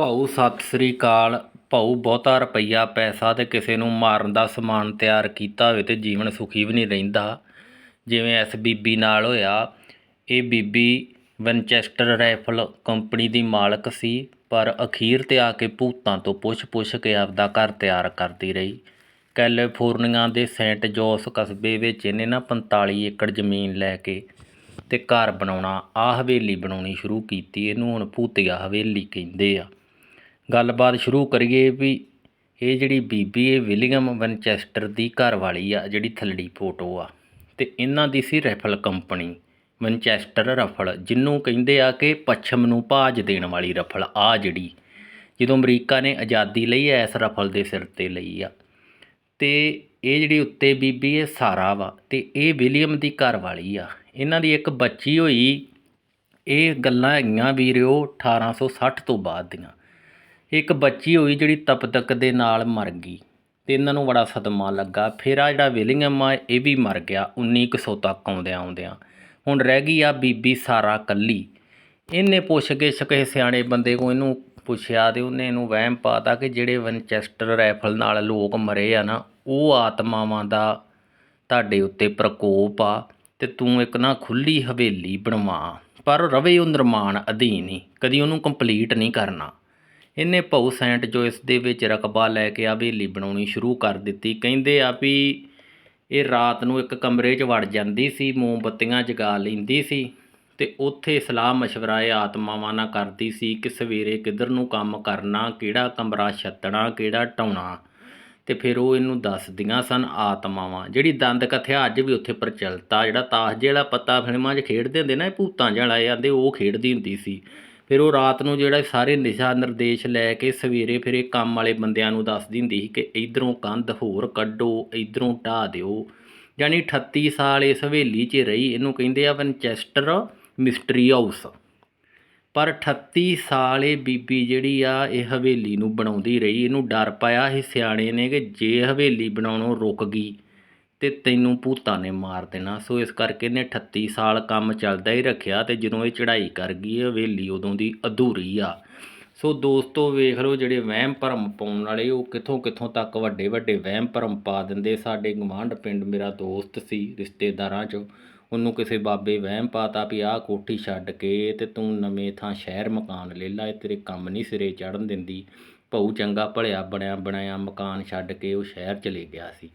ਭਾਊ ਸਤਿ ਸ੍ਰੀ ਅਕਾਲ। ਭਾਊ ਬਹੁਤਾ ਰੁਪਈਆ ਪੈਸਾ ਤੇ ਕਿਸੇ ਨੂੰ ਮਾਰਨ ਦਾ ਸਮਾਨ ਤਿਆਰ ਕੀਤਾ ਹੋਵੇ ਤੇ ਜੀਵਨ ਸੁਖੀ ਵੀ ਨਹੀਂ ਰਹਿੰਦਾ। ਜਿਵੇਂ ਇਸ ਬੀਬੀ ਨਾਲ ਹੋਇਆ, ਇਹ ਬੀਬੀ ਵਿਨਚੈਸਟਰ ਰਾਈਫਲ ਕੰਪਨੀ ਦੀ ਮਾਲਕ ਸੀ, ਪਰ ਅਖੀਰ ਤੇ ਆ ਕੇ ਭੂਤਾਂ ਤੋਂ ਪੁੱਛ ਪੁੱਛ ਕੇ ਆਪਦਾ ਘਰ ਤਿਆਰ ਕਰਦੀ ਰਹੀ। ਕੈਲੀਫੋਰਨੀਆ ਦੇ ਸੈਂਟ ਜੋਸ ਕਸਬੇ ਵਿੱਚ ਇਹਨੇ ਨਾ 45 ਏਕੜ ਜ਼ਮੀਨ ਲੈ ਕੇ ਤੇ ਘਰ ਬਣਾਉਣਾ ਆ ਹਵੇਲੀ ਬਣਾਉਣੀ ਸ਼ੁਰੂ ਕੀਤੀ। ਇਹਨੂੰ ਹੁਣ ਭੂਤੀਆ ਹਵੇਲੀ ਕਹਿੰਦੇ ਆ। ਗੱਲਬਾਤ ਸ਼ੁਰੂ ਕਰੀਏ ਵੀ ਇਹ ਜਿਹੜੀ ਬੀਬੀ ਇਹ ਵਿਲੀਅਮ ਵਿਨਚੈਸਟਰ ਦੀ ਘਰ ਵਾਲੀ ਆ, ਜਿਹੜੀ ਥੱਲੜੀ ਫੋਟੋ ਆ। ਤੇ ਇਹਨਾਂ ਦੀ ਸੀ ਰਫਲ ਕੰਪਨੀ, ਵਿਨਚੈਸਟਰ ਰਫਲ ਜਿਹਨੂੰ ਕਹਿੰਦੇ ਆ ਕਿ ਪੱਛਮ ਨੂੰ ਭਾਜ ਦੇਣ ਵਾਲੀ ਰਫਲ, ਆ ਜਿਹੜੀ। ਜਦੋਂ ਅਮਰੀਕਾ ਨੇ ਆਜ਼ਾਦੀ ਲਈ ਐਸ ਰਫਲ ਦੇ ਸਿਰ ਤੇ ਲਈ ਆ। ਤੇ ਇਹ ਜਿਹੜੀ ਉੱਤੇ ਬੀਬੀ ਇਹ ਸਾਰਾ ਵਾ, ਤੇ ਇਹ ਵਿਲੀਅਮ ਦੀ ਘਰ ਵਾਲੀ ਆ। ਇਹਨਾਂ ਦੀ ਇੱਕ ਬੱਚੀ ਹੋਈ, ਇਹ ਗੱਲਾਂ ਹੈਗੀਆਂ ਵੀਰਿਓ 1860 ਤੋਂ ਬਾਅਦ ਦੀਆਂ। ਇੱਕ ਬੱਚੀ ਹੋਈ ਜਿਹੜੀ ਤਪਤਕ ਦੇ ਨਾਲ ਮਰ ਗਈ ਅਤੇ ਇਹਨਾਂ ਨੂੰ ਬੜਾ ਸਦਮਾ ਲੱਗਾ। ਫਿਰ ਆ ਜਿਹੜਾ ਵਿਲੀਅਮ ਆ, ਇਹ ਵੀ ਮਰ ਗਿਆ 1900 ਤੱਕ ਆਉਂਦਿਆਂ ਆਉਂਦਿਆਂ। ਹੁਣ ਰਹਿ ਗਈ ਆ ਬੀਬੀ ਸਾਰਾ ਕੱਲੀ। ਇਹਨੇ ਪੁੱਛ ਕੇ ਕਿਸੇ ਸਿਆਣੇ ਬੰਦੇ ਕੋ ਇਹਨੂੰ ਪੁੱਛਿਆ ਤੇ ਉਹਨੇ ਇਹਨੂੰ ਵਹਿਮ ਪਾਤਾ ਕਿ ਜਿਹੜੇ ਵਿਨਚੈਸਟਰ ਰਾਈਫਲ ਨਾਲ ਲੋਕ ਮਰੇ ਆ ਨਾ, ਉਹ ਆਤਮਾਵਾਂ ਦਾ ਤੁਹਾਡੇ ਉੱਤੇ ਪ੍ਰਕੋਪ ਆ ਤੇ ਤੂੰ ਇੱਕ ਨਾ ਖੁੱਲੀ ਹਵੇਲੀ ਬਣਵਾ। ਪਰ ਰਵੇ ਉਹ ਨਿਰਮਾਣ ਅਧੀਨ ਹੀ, ਕਦੀ ਉਹਨੂੰ ਕੰਪਲੀਟ ਨਹੀਂ ਕਰਨਾ। ਇਹਨੇ ਭਊ ਸੈਂਟ ਜੋਇਸ ਦੇ ਵਿੱਚ ਰਕਬਾ ਲੈ ਕੇ ਹਵੇਲੀ ਬਣਾਉਣੀ ਸ਼ੁਰੂ ਕਰ ਦਿੱਤੀ। ਕਹਿੰਦੇ ਆ ਵੀ ਇਹ ਰਾਤ ਨੂੰ ਇੱਕ ਕਮਰੇ 'ਚ ਵੜ ਜਾਂਦੀ ਸੀ, ਮੋਮਬੱਤੀਆਂ ਜਗਾ ਲੈਂਦੀ ਸੀ ਤੇ ਉੱਥੇ ਸਲਾਹ ਮਸ਼ਵਰਾ ਇਹ ਆਤਮਾਵਾਂ ਨਾਲ ਕਰਦੀ ਸੀ ਕਿ ਸਵੇਰੇ ਕਿੱਧਰ ਨੂੰ ਕੰਮ ਕਰਨਾ, ਕਿਹੜਾ ਕਮਰਾ ਛੱਤਣਾ, ਕਿਹੜਾ ਢਾਉਣਾ ਤੇ ਫਿਰ ਉਹ ਇਹਨੂੰ ਦੱਸਦੀਆਂ ਸਨ ਆਤਮਾਵਾਂ। ਜਿਹੜੀ ਦੰਦ ਕਥਿਆ ਅੱਜ ਵੀ ਉੱਥੇ ਪ੍ਰਚਲਿਤ ਆ, ਜਿਹੜਾ ਤਾਸ਼ ਜਿਹੜਾ ਪੱਤਾ ਫਿਲਮਾਂ 'ਚ ਖੇਡਦੇ ਹੁੰਦੇ ਨਾ, ਇਹ ਭੂਤਾਂ ਜਿਹੜਾ ਇਹ ਆਂਦੇ ਉਹ ਖੇਡਦੀ ਹੁੰਦੀ ਸੀ। ਫਿਰ ਉਹ ਰਾਤ ਨੂੰ ਜਿਹੜਾ ਸਾਰੇ ਨਿਸ਼ਾ ਨਿਰਦੇਸ਼ ਲੈ ਕੇ ਸਵੇਰੇ ਫਿਰ ਇਹ ਕੰਮ ਵਾਲੇ ਬੰਦਿਆਂ ਨੂੰ ਦੱਸ ਦਿੰਦੀ ਸੀ ਕਿ ਇਧਰੋਂ ਕੰਧ ਹੋਰ ਕੱਢੋ, ਇਧਰੋਂ ਢਾਹ ਦਿਓ। ਯਾਨੀ 38 ਸਾਲ ਇਸ ਹਵੇਲੀ 'ਚ ਰਹੀ, ਇਹਨੂੰ ਕਹਿੰਦੇ ਆ ਵਿਨਚੈਸਟਰ ਮਿਸਟਰੀ ਹਾਊਸ। ਪਰ 38 ਸਾਲ ਇਹ ਬੀਬੀ ਜਿਹੜੀ ਆ, ਇਹ ਹਵੇਲੀ ਨੂੰ ਬਣਾਉਂਦੀ ਰਹੀ, ਇਹਨੂੰ ਡਰ ਪਾਇਆ ਇਹ ਸਿਆਣੇ ਨੇ ਕਿ ਜੇ ਹਵੇਲੀ ਬਣਾਉਣੋਂ ਰੁਕ ਗਈ ਅਤੇ ਤੈਨੂੰ ਭੂਤਾਂ ਨੇ ਮਾਰ ਦੇਣਾ। ਸੋ ਇਸ ਕਰਕੇ ਇਹਨੇ 38 ਸਾਲ ਕੰਮ ਚੱਲਦਾ ਹੀ ਰੱਖਿਆ ਅਤੇ ਜਦੋਂ ਇਹ ਚੜ੍ਹਾਈ ਕਰ ਗਈ ਹਵੇਲੀ ਉਦੋਂ ਦੀ ਅਧੂਰੀ ਆ। ਸੋ ਦੋਸਤੋ ਵੇਖ ਲਓ ਜਿਹੜੇ ਵਹਿਮ ਭਰਮ ਪਾਉਣ ਵਾਲੇ, ਉਹ ਕਿੱਥੋਂ ਕਿੱਥੋਂ ਤੱਕ ਵੱਡੇ ਵੱਡੇ ਵਹਿਮ ਭਰਮ ਪਾ ਦਿੰਦੇ। ਸਾਡੇ ਗਵਾਂਢ ਪਿੰਡ ਮੇਰਾ ਦੋਸਤ ਸੀ ਰਿਸ਼ਤੇਦਾਰਾਂ 'ਚ, ਉਹਨੂੰ ਕਿਸੇ ਬਾਬੇ ਵਹਿਮ ਪਾਤਾ ਵੀ ਆਹ ਕੋਠੀ ਛੱਡ ਕੇ ਤੇ ਤੂੰ ਨਵੇਂ ਥਾਂ ਸ਼ਹਿਰ ਮਕਾਨ ਲੈ ਲਾ, ਇਹ ਤੇਰੇ ਕੰਮ ਨਹੀਂ ਸਿਰੇ ਚੜਨ ਦਿੰਦੀ। ਭਊ ਚੰਗਾ ਭਲਿਆ ਬਣਿਆ ਬਣਾਇਆ ਮਕਾਨ ਛੱਡ ਕੇ ਉਹ ਸ਼ਹਿਰ ਚਲੇ ਗਿਆ ਸੀ।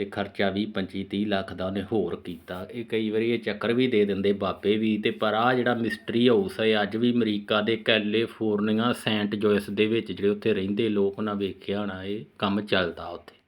ਅਤੇ ਖਰਚਾ ਵੀ 25 30 ਲੱਖ ਦਾ ਉਹਨੇ ਹੋਰ ਕੀਤਾ। ਇਹ ਕਈ ਵਾਰੀ ਇਹ ਚੱਕਰ ਵੀ ਦੇ ਦਿੰਦੇ ਬਾਬੇ ਵੀ ਅਤੇ ਪਰ ਆਹ ਜਿਹੜਾ ਮਿਸਟਰੀ ਹਾਊਸ ਹੈ, ਅੱਜ ਵੀ ਅਮਰੀਕਾ ਦੇ ਕੈਲੀਫੋਰਨੀਆ ਸੈਂਟ ਜੋਇਸ ਦੇ ਵਿੱਚ ਜਿਹੜੇ ਉੱਥੇ ਰਹਿੰਦੇ ਲੋਕ ਉਹਨਾਂ ਵੇਖਿਆ ਹੋਣਾ, ਇਹ ਕੰਮ ਚੱਲਦਾ ਉੱਥੇ।